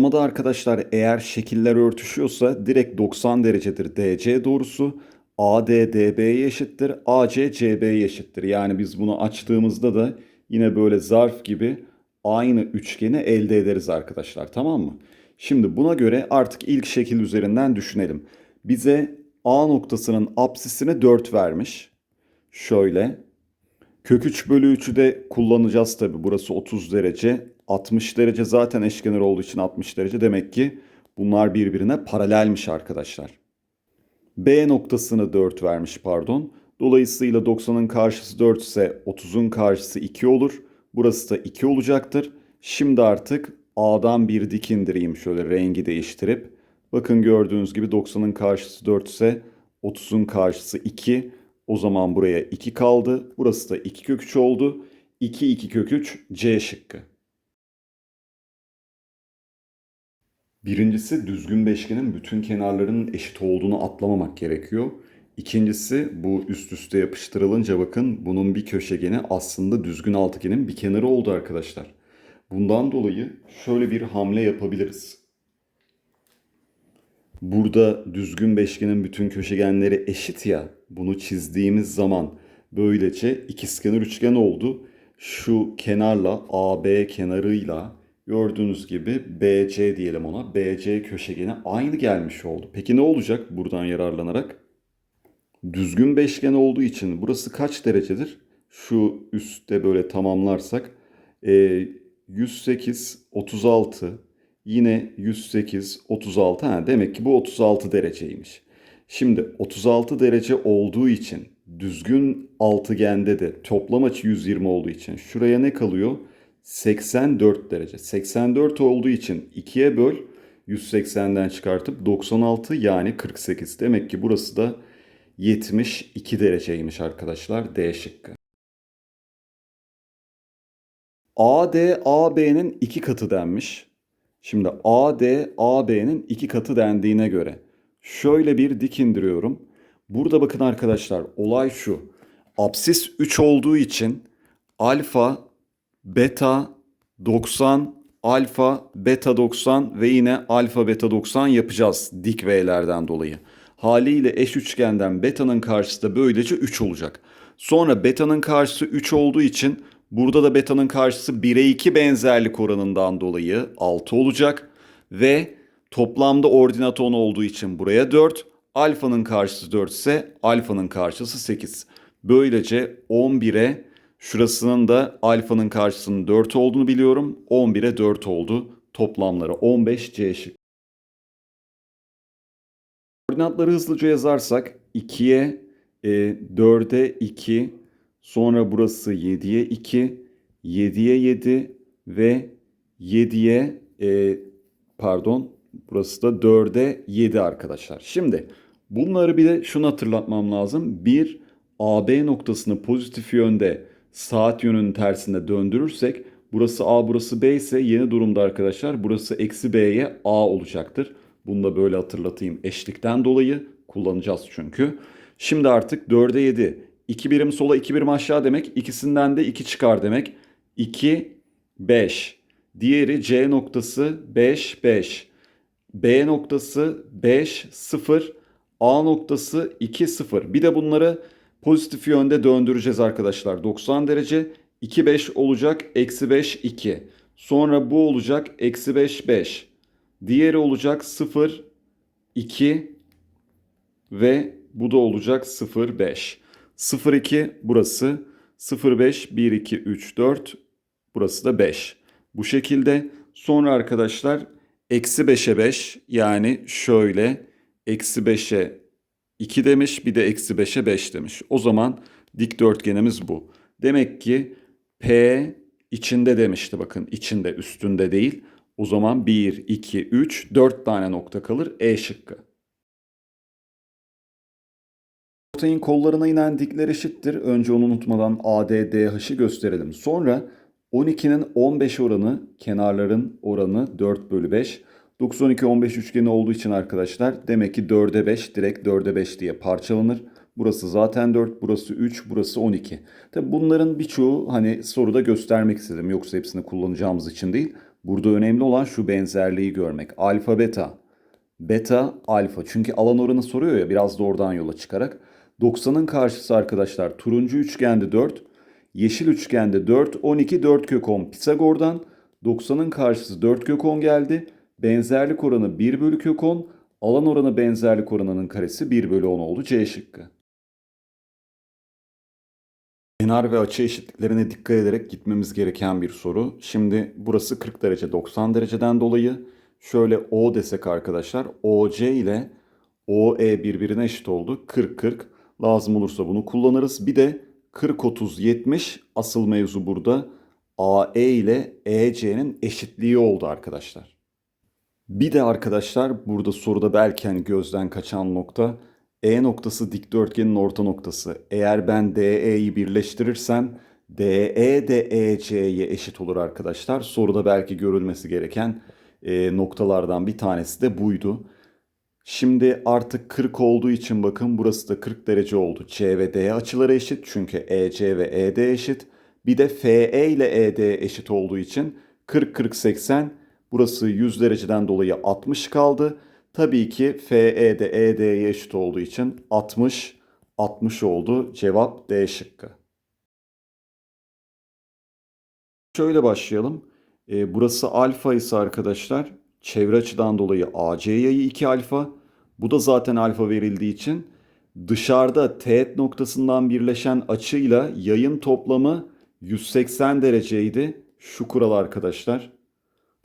Ama da arkadaşlar eğer şekiller örtüşüyorsa direkt 90 derecedir DC doğrusu. AD DB'ye eşittir. AC CB'ye eşittir. Yani biz bunu açtığımızda da yine böyle zarf gibi aynı üçgeni elde ederiz arkadaşlar. Tamam mı? Şimdi buna göre artık ilk şekil üzerinden düşünelim. Bize A noktasının apsisini 4 vermiş. Şöyle. Kök 3 bölü 3'ü de kullanacağız tabi. Burası 30 derece. 60 derece zaten eşkenar olduğu için 60 derece. Demek ki bunlar birbirine paralelmiş arkadaşlar. B noktasını 4 vermiş pardon. Dolayısıyla 90'ın karşısı 4 ise 30'un karşısı 2 olur. Burası da 2 olacaktır. Şimdi artık A'dan bir dik indireyim şöyle rengi değiştirip. Bakın gördüğünüz gibi 90'ın karşısı 4 ise 30'un karşısı 2. O zaman buraya 2 kaldı. Burası da 2 kök 3 oldu. 2 2 kök 3 C şıkkı. Birincisi düzgün beşgenin bütün kenarlarının eşit olduğunu atlamamak gerekiyor. İkincisi bu üst üste yapıştırılınca bakın bunun bir köşegeni aslında düzgün altıgenin bir kenarı oldu arkadaşlar. Bundan dolayı şöyle bir hamle yapabiliriz. Burada düzgün beşgenin bütün köşegenleri eşit ya. Bunu çizdiğimiz zaman böylece ikizkenar üçgen oldu. Şu kenarla AB kenarıyla gördüğünüz gibi BC diyelim ona. BC köşegeni aynı gelmiş oldu. Peki ne olacak buradan yararlanarak? Düzgün beşgen olduğu için burası kaç derecedir? Şu üstte böyle tamamlarsak e, 108, 36, yine 108, 36. Ha, demek ki bu 36 dereceymiş. Şimdi 36 derece olduğu için düzgün altıgende de toplam açı 120 olduğu için şuraya ne kalıyor? 84 derece. 84 olduğu için 2'ye böl 180'den çıkartıp 96 yani 48. Demek ki burası da 72 dereceymiş arkadaşlar D şıkkı. AD AB'nin iki katı denmiş. Şimdi AD AB'nin iki katı dendiğine göre şöyle bir dik indiriyorum. Burada bakın arkadaşlar olay şu. Apsis 3 olduğu için alfa, beta 90, alfa, beta 90 ve yine alfa, beta 90 yapacağız dik V'lerden dolayı. Haliyle eş üçgenden beta'nın karşısı da böylece 3 olacak. Sonra beta'nın karşısı 3 olduğu için burada da beta'nın karşısı 1'e 2 benzerlik oranından dolayı 6 olacak. Ve toplamda ordinat 10 olduğu için buraya 4. Alfanın karşısı 4 ise alfanın karşısı 8. Böylece 11'e şurasının da alfanın karşısının 4 olduğunu biliyorum. 11'e 4 oldu. Toplamları 15 C şık. Koordinatları hızlıca yazarsak 2'ye e, 4'e 2, sonra burası 7'ye 2, 7'ye 7 ve 7'ye e, pardon burası da 4'e 7 arkadaşlar. Şimdi bunları bir de şunu hatırlatmam lazım. Bir AB noktasını pozitif yönde saat yönünün tersinde döndürürsek burası A burası B ise yeni durumda arkadaşlar burası eksi B'ye A olacaktır. Bunu da böyle hatırlatayım. Eşlikten dolayı kullanacağız çünkü. Şimdi artık 4'e 7. 2 birim sola 2 birim aşağı demek. İkisinden de 2 çıkar demek. 2, 5. Diğeri C noktası 5, 5. B noktası 5, 0. A noktası 2, 0. Bir de bunları pozitif yönde döndüreceğiz arkadaşlar. 90 derece. 2, 5 olacak. Eksi 5, 2. Sonra bu olacak. Eksi 5, 5. Diğeri olacak 0, 2 ve bu da olacak 0, 5. 0, 2 burası. 0, 5, 1, 2, 3, 4. Burası da 5. Bu şekilde sonra arkadaşlar eksi 5'e 5 yani şöyle eksi 5'e 2 demiş bir de eksi 5'e 5 demiş. O zaman dikdörtgenimiz bu. Demek ki P içinde demişti bakın içinde üstünde değil. O zaman 1, 2, 3, 4 tane nokta kalır E şıkkı. Ortayın kollarına inen dikler eşittir. Önce onu unutmadan ADDH'ı gösterelim. Sonra 12'nin 15 oranı, kenarların oranı 4 bölü 5. 9, 12, 15 üçgeni olduğu için arkadaşlar demek ki 4'e 5 direkt 4'e 5 diye parçalanır. Burası zaten 4, burası 3, burası 12. Tabi bunların birçoğu hani soruda göstermek istedim. Yoksa hepsini kullanacağımız için değil. Burada önemli olan şu benzerliği görmek. Alfa beta. Beta alfa. Çünkü alan oranı soruyor ya biraz da oradan yola çıkarak. 90'ın karşısı arkadaşlar turuncu üçgende 4. Yeşil üçgende 4, 12, 4 kök 10 Pisagor'dan. 90'ın karşısı 4 kök 10 geldi. Benzerlik oranı 1 bölü kök 10. Alan oranı benzerlik oranının karesi 1 bölü 10 oldu. C şıkkı. Kenar ve açı eşitliklerine dikkat ederek gitmemiz gereken bir soru. Şimdi burası 40 derece 90 dereceden dolayı şöyle O desek arkadaşlar OC ile OE birbirine eşit oldu. 40-40 lazım olursa bunu kullanırız. Bir de 40-30-70 asıl mevzu burada AE ile EC'nin eşitliği oldu arkadaşlar. Bir de arkadaşlar burada soruda belki hani gözden kaçan nokta E noktası dikdörtgenin orta noktası. Eğer ben DE'yi birleştirirsem DE de EC'ye eşit olur arkadaşlar. Soruda belki görülmesi gereken e, noktalardan bir tanesi de buydu. Şimdi artık 40 olduğu için bakın burası da 40 derece oldu. C ve D açıları eşit çünkü EC ve ED eşit. Bir de FE ile ED eşit olduğu için 40 40 80 burası 100 dereceden dolayı 60 kaldı. Tabii ki FE de ED'ye eşit olduğu için 60 60 oldu. Cevap D şıkkı. Şöyle başlayalım. E, burası alfa ise arkadaşlar çevre açıdan dolayı AC yayı 2 alfa. Bu da zaten alfa verildiği için dışarıda teğet noktasından birleşen açıyla yayın toplamı 180 dereceydi. Şu kural arkadaşlar.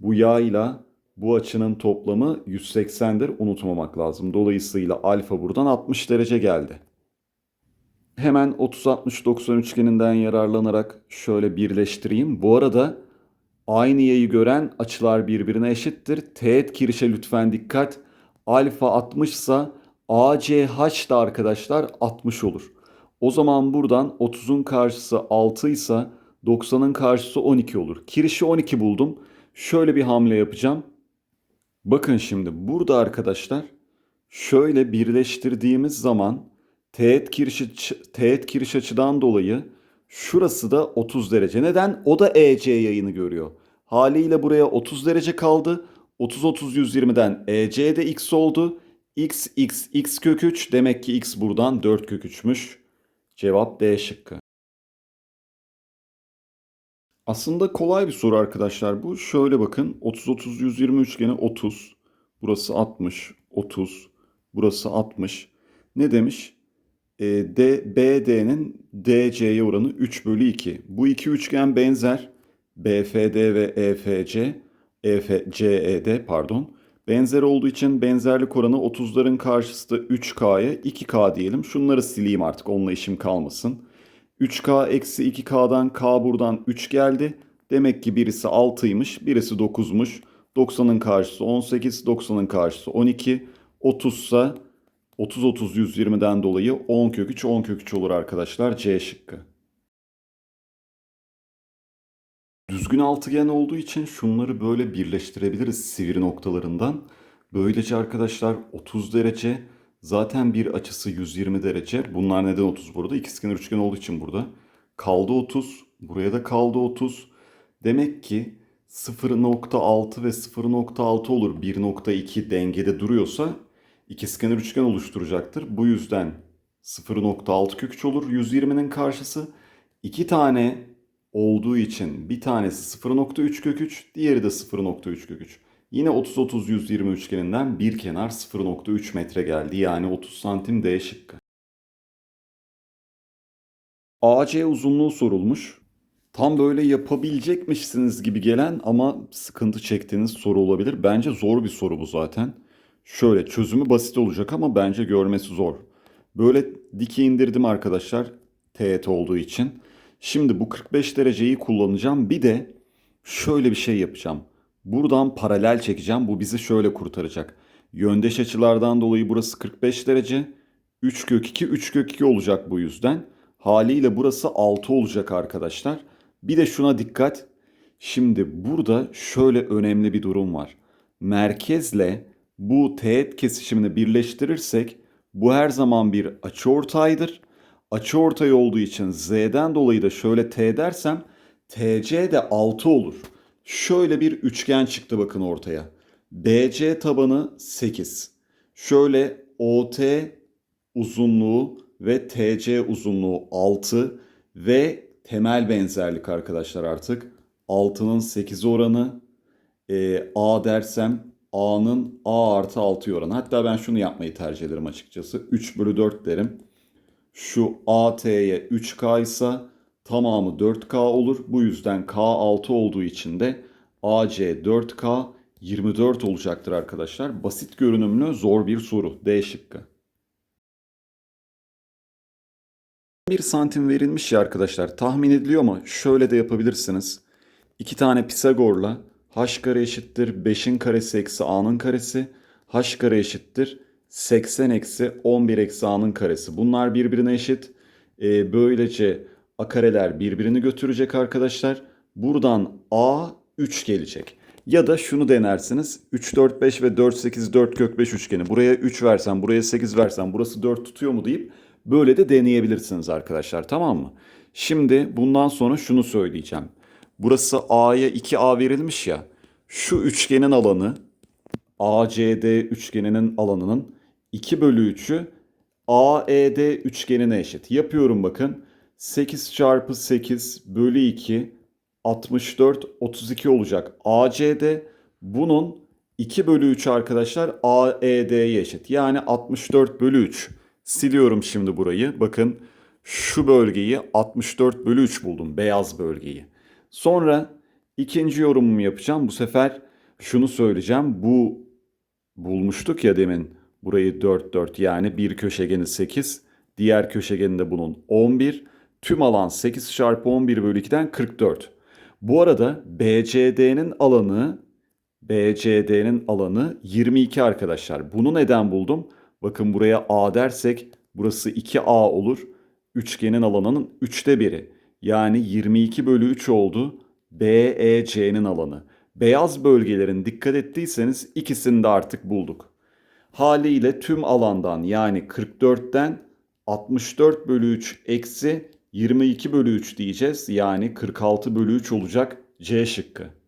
Bu yayla bu açının toplamı 180'dir unutmamak lazım. Dolayısıyla alfa buradan 60 derece geldi. Hemen 30-60-90 üçgeninden yararlanarak şöyle birleştireyim. Bu arada aynı yayı gören açılar birbirine eşittir. Teğet kirişe lütfen dikkat. Alfa 60 ise ACH da arkadaşlar 60 olur. O zaman buradan 30'un karşısı 6 ise 90'ın karşısı 12 olur. Kirişi 12 buldum. Şöyle bir hamle yapacağım. Bakın şimdi burada arkadaşlar şöyle birleştirdiğimiz zaman teğet kiriş, teğet kiriş açıdan dolayı şurası da 30 derece. Neden? O da EC yayını görüyor. Haliyle buraya 30 derece kaldı. 30 30 120'den EC de x oldu. x x x kök 3 demek ki x buradan 4 kök 3'müş. Cevap D şıkkı. Aslında kolay bir soru arkadaşlar bu. Şöyle bakın 30 30 120 üçgeni 30. Burası 60, 30. Burası 60. Ne demiş? E, D, BD'nin DC'ye oranı 3 bölü 2. Bu iki üçgen benzer. BFD ve EFC, EFCED pardon. Benzer olduğu için benzerlik oranı 30'ların karşısı da 3K'ya 2K diyelim. Şunları sileyim artık onunla işim kalmasın. 3K eksi 2K'dan K buradan 3 geldi. Demek ki birisi 6'ymış, birisi 9'muş. 90'ın karşısı 18, 90'ın karşısı 12. 30 ise 30 30 120'den dolayı 10 kök 3 10 kök 3 olur arkadaşlar C şıkkı. Düzgün altıgen olduğu için şunları böyle birleştirebiliriz sivri noktalarından. Böylece arkadaşlar 30 derece zaten bir açısı 120 derece. Bunlar neden 30 burada? İkizkenar üçgen olduğu için burada. Kaldı 30. Buraya da kaldı 30. Demek ki 0.6 ve 0.6 olur. 1.2 dengede duruyorsa ikizkenar üçgen oluşturacaktır. Bu yüzden 0.6 kök 3 olur. 120'nin karşısı. 2 tane olduğu için bir tanesi 0.3 kök 3, diğeri de 0.3 kök 3. Yine 30-30-120 üçgeninden bir kenar 0.3 metre geldi. Yani 30 santim D şıkkı. AC uzunluğu sorulmuş. Tam böyle yapabilecekmişsiniz gibi gelen ama sıkıntı çektiğiniz soru olabilir. Bence zor bir soru bu zaten. Şöyle çözümü basit olacak ama bence görmesi zor. Böyle dike indirdim arkadaşlar. Teğet olduğu için. Şimdi bu 45 dereceyi kullanacağım. Bir de şöyle bir şey yapacağım. Buradan paralel çekeceğim. Bu bizi şöyle kurtaracak. Yöndeş açılardan dolayı burası 45 derece. 3 kök 2, 3 kök 2 olacak bu yüzden. Haliyle burası 6 olacak arkadaşlar. Bir de şuna dikkat. Şimdi burada şöyle önemli bir durum var. Merkezle bu teğet kesişimini birleştirirsek Bu her zaman bir açıortaydır. Açıortay olduğu için Z'den dolayı da şöyle T dersem TC de 6 olur. Şöyle bir üçgen çıktı bakın ortaya. BC tabanı 8. Şöyle OT uzunluğu ve TC uzunluğu 6 ve temel benzerlik arkadaşlar artık 6'nın 8 oranı e, A dersem A'nın A artı 6 oranı. Hatta ben şunu yapmayı tercih ederim açıkçası. 3 bölü 4 derim. Şu AT'ye 3K ise tamamı 4K olur. Bu yüzden K 6 olduğu için de AC 4K 24 olacaktır arkadaşlar. Basit görünümlü zor bir soru. D şıkkı. 1 santim verilmiş ya arkadaşlar. Tahmin ediliyor mu? Şöyle de yapabilirsiniz. İki tane Pisagor'la h kare eşittir 5'in karesi eksi a'nın karesi. h kare eşittir 80 eksi 11 eksi a'nın karesi. Bunlar birbirine eşit. Ee, böylece a kareler birbirini götürecek arkadaşlar. Buradan a 3 gelecek. Ya da şunu denersiniz. 3, 4, 5 ve 4, 8, 4 kök 5 üçgeni. Buraya 3 versen, buraya 8 versen, burası 4 tutuyor mu deyip böyle de deneyebilirsiniz arkadaşlar. Tamam mı? Şimdi bundan sonra şunu söyleyeceğim. Burası A'ya 2A verilmiş ya. Şu üçgenin alanı ACD üçgeninin alanının 2 bölü 3'ü AED üçgenine eşit. Yapıyorum bakın. 8 çarpı 8 bölü 2 64 32 olacak. ACD bunun 2 bölü 3 arkadaşlar AED'ye eşit. Yani 64 bölü 3. Siliyorum şimdi burayı. Bakın şu bölgeyi 64 bölü 3 buldum. Beyaz bölgeyi. Sonra ikinci yorumumu yapacağım. Bu sefer şunu söyleyeceğim. Bu bulmuştuk ya demin burayı 4 4 yani bir köşegeni 8. Diğer köşegeni de bunun 11. Tüm alan 8 çarpı 11 bölü 2'den 44. Bu arada BCD'nin alanı BCD'nin alanı 22 arkadaşlar. Bunu neden buldum? Bakın buraya A dersek burası 2A olur. Üçgenin alanının 3'te biri. Yani 22 bölü 3 oldu. BEC'nin alanı. Beyaz bölgelerin dikkat ettiyseniz ikisini de artık bulduk. Haliyle tüm alandan yani 44'ten 64 bölü 3 eksi 22 bölü 3 diyeceğiz. Yani 46 bölü 3 olacak C şıkkı.